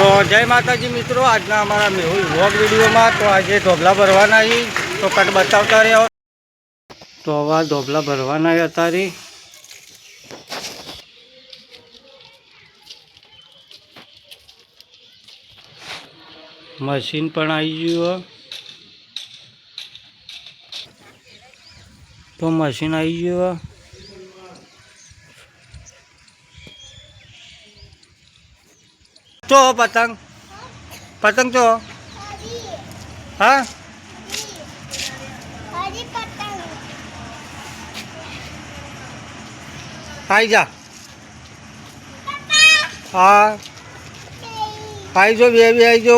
તો જય માતાજી મિત્રો, આજના અમારા મેહુલ વ્લોગ વિડીયોમાં તો આજે ઢોબલા ભરવાના હી તો કટ બતાવતા રહ્યા. તો હવે ઢોબલા ભરવાના અતારી મશીન પણ આવી ગયું. તો મશીન આવી ગયું તો પતંગ. પતંગ ચો હા? આઈ જા. હા. આઈ જો, બે બે આઈ જો.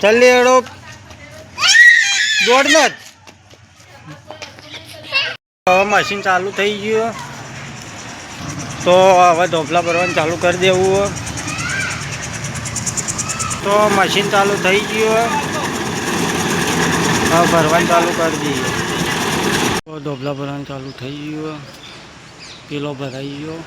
ચલ્લી એડો દોડ ને મશીન ચાલુ થઈ ગયું. તો હવે ઢોપલા ભરવાનું ચાલુ કરી દેવું તો મશીન ચાલુ થઈ ગયું હવે ભરવાનું ચાલુ કરી દઈએ. તો ઢોપલા ભરવાનું ચાલુ થઈ ગયું પેલો ભરાઈ ગયો.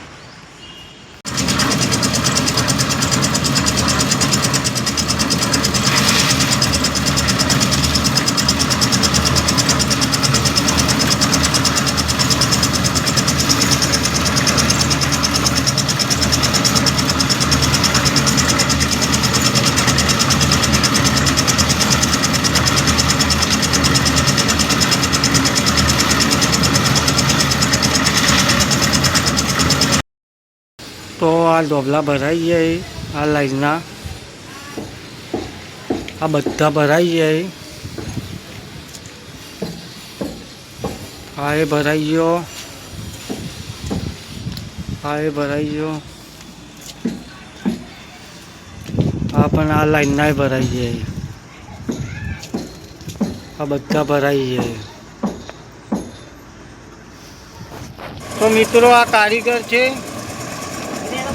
તો આ ડોબલા ભરાઈ જાય આ લાઈનના. આ બધા ભરાઈ જાય આ એ ભરાઈ ગયો. આ એ ભરાઈ ગયો. આ પણ આ લાઈનના ભરાઈ જાય આ બધા ભરાઈ જાય તો મિત્રો, આ કારીગર છે.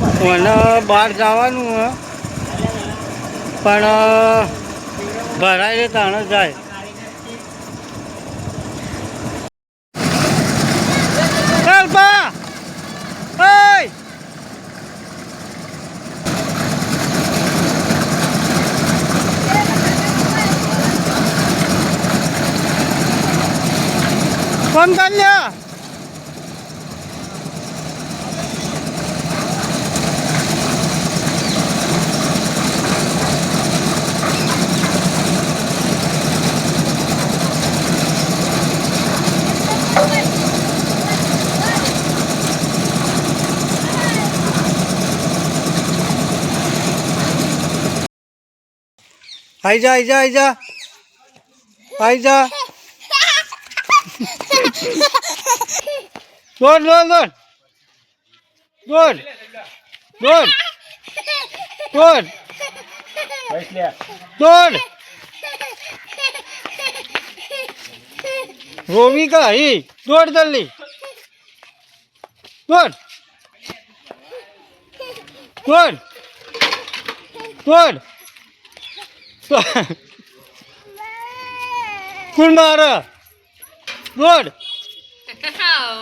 મને બહાર જવાનું હે. પણ ભરાય તાણ જાય. ફોન કર લ્યો. આઈ જા આઈ જા આઈ જા આઈ જા દોડ દોડ દોડ દોડ દોડ દોડ દોડ રોવી કા હી દોડ જલ્દી દોડ દોડ દોડ કોણ માર? ગોડ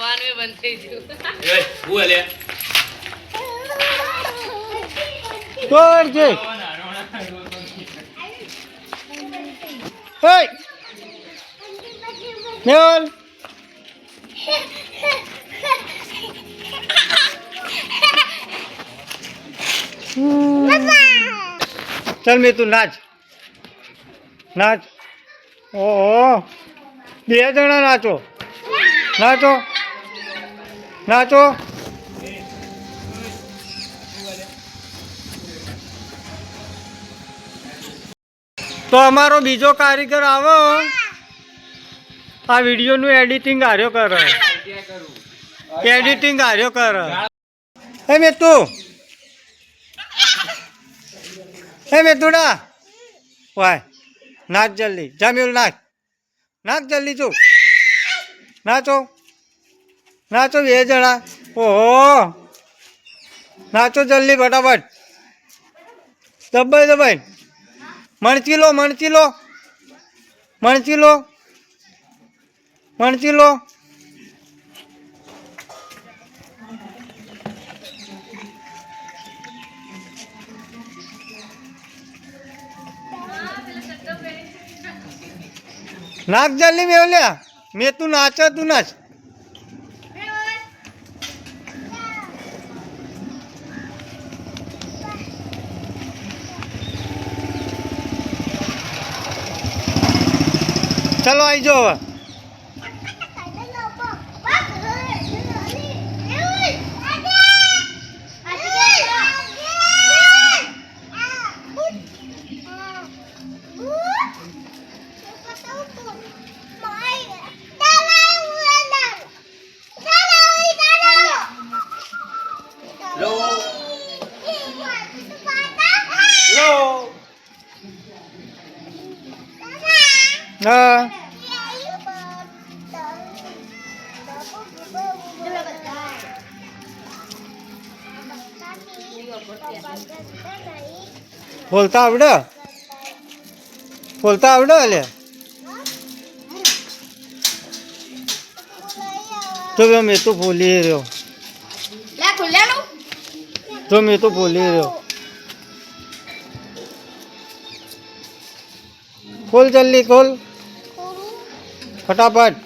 વાનવે બંધ થઈ ગયું ગોડ જે Hey! મેલ ચાલ મેં તું નાચ. નાચ. ઓહો. બે જણા નાચો. નાચો. નાચો. તો અમારો બીજો કારીગર આવો. આ વિડીયોનું એડિટિંગ હાર્યો કરે. એડિટિંગ હાર્યો કરે. હે મેતુ. હે મેતુડા. વાય. નાચ જલ્દી. જામ્યુલ નાચ નાચ જલ્દી છું નાચો. નાચો બે જણા. ઓહો. નાચો જલ્દી ફટાફટ. દબાઈ દબાઈ. મણચી લો મણચી લો. મણચી લો. મણચી લો. નાક જલ્દી મેવલ્યા. મેં તું નાચો તું નાચ. ચલો આવી જાઓ હવે. હા. બોલતા આવડે? બોલતા આવડે અલે? તો મેં તો બોલી રહ્યો. તો મેં તો બોલી રહ્યો. ખોલ જલ્દી ખોલ. ફટાફટ.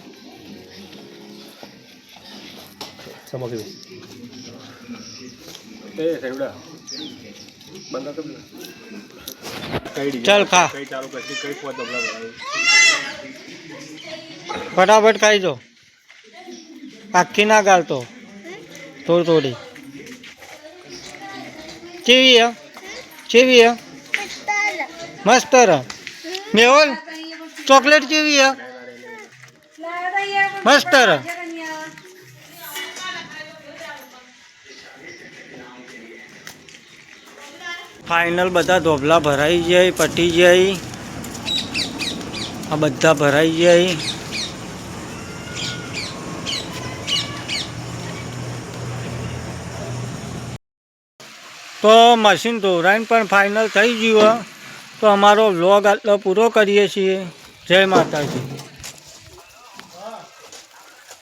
ચાલ ખા. ફટાફટ ખાઈ જો. આખી ના ગાલતો થોડી થોડી કેવી હે? કેવી હે? મસ્ત ર. મેહોલ ચોકલેટ કેવી હે? મસ્ત ર ફાઇનલ બધા ધોબલા ભરાઈ જાય, પટી જાય. આ બધા ભરાઈ જાય. તો મશીન ધોરાઈને પણ ફાઇનલ થઈ ગયું તો અમારો વ્લોગ આટલો પૂરો કરીએ છીએ. જય માતાજી.